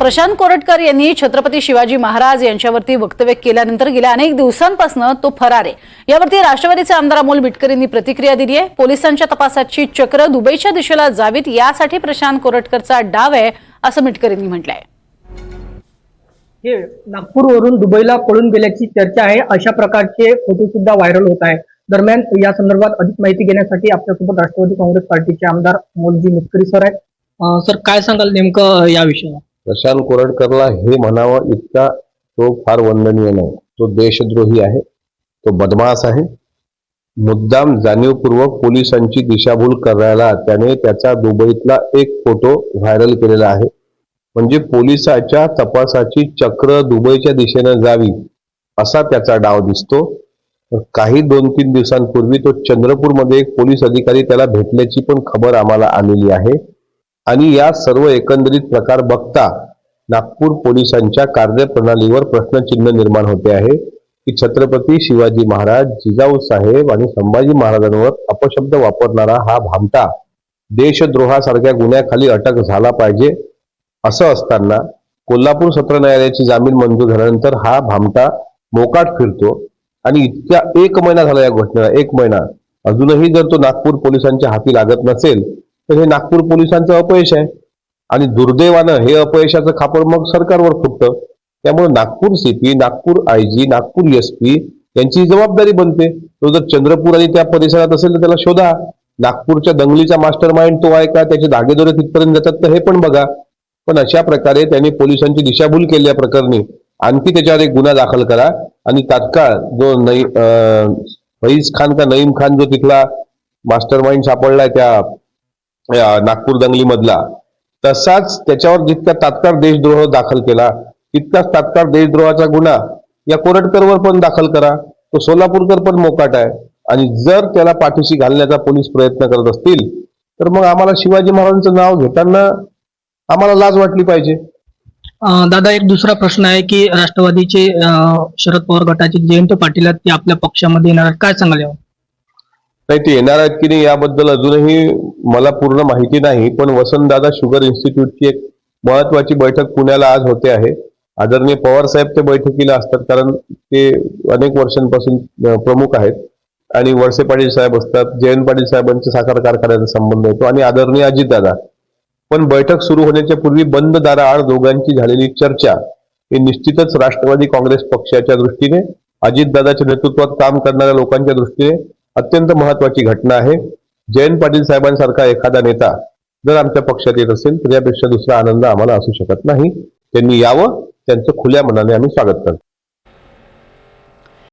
प्रशांत कोरटकर यांनी छत्रपती शिवाजी महाराज यांच्यावरती वक्तव्य केल्यानंतर गेल्या अनेक दिवसांपासून तो फरार आहे. यावरती राष्ट्रवादीचे आमदार अमोल मिटकर यांनी प्रतिक्रिया दिली आहे. पोलिसांच्या तपासाची चक्र दुबईच्या दिशेला जावीत यासाठी प्रशांत कोरटकरचा डाव आहे असं मिटकर यांनी म्हटलंय. हे नागपूरवरून दुबईला पळून गेल्याची चर्चा आहे. अशा प्रकारचे फोटो सुद्धा व्हायरल होत आहे दरम्यान या संदर्भात अधिक माहिती घेण्यासाठी आपल्यासोबत राष्ट्रवादी काँग्रेस पार्टीचे आमदार मोलजी मिटकरी सर आहेत. सर काय सांगाल नेमकं या विषयावर? प्रशांत कोरडकरला हे म्हणावं इतका तो फार वंदनीय नाही. तो देशद्रोही आहे तो बदमाश आहे. मुद्दाम जाणीवपूर्वक पोलिसांची दिशाभूल करायला त्याने त्याचा दुबईतला एक फोटो व्हायरल केलेला आहे. म्हणजे पोलिसाच्या तपासाची चक्र दुबईच्या दिशेनं जावी असा त्याचा डाव दिसतो. काही दोन तीन दिवसांपूर्वी तो चंद्रपूरमध्ये एक पोलीस अधिकारी त्याला भेटल्याची पण खबर आम्हाला आलेली आहे. आणि या सर्व एकंदरीत प्रकार बघता नागपूर पोलिसांच्या कार्यप्रणालीवर प्रश्नचिन्ह निर्माण होते आहे. की छत्रपती शिवाजी महाराज जिजाऊ साहेब आणि संभाजी महाराजांवर अपशब्द वापरणारा हा भामटा देशद्रोहासारख्या गुन्ह्याखाली अटक झाला पाहिजे असं असताना कोल्हापूर सत्र न्यायालयाची जामीन मंजूर झाल्यानंतर हा भामटा मोकाट फिरतो आणि इतक्या एक महिना झाला या घटनेला एक महिना. अजूनही जर तो नागपूर पोलिसांच्या हाती लागत नसेल तर हे नागपूर पोलिसांचं अपयश आहे. आणि दुर्दैवानं हे अपयशाचं खापर मग सरकारवर फुटतं. त्यामुळे Nagpur CP Nagpur I G Nagpur S P यांची जबाबदारी बनते. तो जर चंद्रपूर आणि त्या परिसरात असेल तर त्याला शोधा. नागपूरच्या दंगलीचा मास्टर माइंड तो आहे का? त्याचे धागेदोरे तिथपर्यंत जातात तर हे पण बघा. पण अशा प्रकारे त्यांनी पोलिसांची दिशाभूल केल्या प्रकरणी आणखी त्याच्यावर एक गुन्हा दाखल करा. आणि तात्काळ जो नई फईज फैज खान का नईम खान जो तिथला मास्टर माइंड सापडलाय त्या नागपूर दंगली मधला तसाच त्याच्यावर जितका तात्काळ देशद्रोह दाखल केला तितकाच तात्काळ देशद्रोहाचा गुन्हा या कोरटकरवर पण दाखल करा तो सोलापूरकर पण मोकाट आहे. आणि जर त्याला पाठीशी घालण्याचा पोलीस प्रयत्न करत असतील तर मग आम्हाला शिवाजी महाराजांचं नाव घेताना आम्हाला लाज वाटली पाहिजे. दादा एक दुसरा प्रश्न आहे की राष्ट्रवादीचे शरद पवार गटाचे जयंत पाटील आहेत ते आपल्या पक्षामध्ये येणार आहेत. काय सांगाल यावर? नाही ते येणार आहेत की नाही याबद्दल अजूनही मला पूर्ण माहिती नाही पण वसंतदादा शुगर इन्स्टिट्यूटची एक महत्वाची बैठक पुण्याला आज होते आहे. आदरणीय पवार साहेब ते बैठकीला असतात कारण ते अनेक वर्षांपासून प्रमुख आहेत. आणि वळसे पाटील साहेब असतात जयंत पाटील साहेबांचे साखर कारखान्याचा संबंध येतो आणि आदरणीय अजितदादा. पण बैठक सुरू होण्याच्या पूर्वी बंद दाराआड दोघांची झालेली चर्चा ही निश्चितच राष्ट्रवादी काँग्रेस पक्षाच्या दृष्टीने अजितदादाच्या नेतृत्वात काम करणाऱ्या लोकांच्या दृष्टीने अत्यंत महत्वाची घटना आहे. जयंत पाटील साहेबांसारखा एखादा नेता जर आमच्या पक्षात येत असेल तर यापेक्षा दुसरा आनंद आम्हाला असू शकत नाही. त्यांनी यावं त्यांचं खुल्या मनाने आम्ही स्वागत करतो.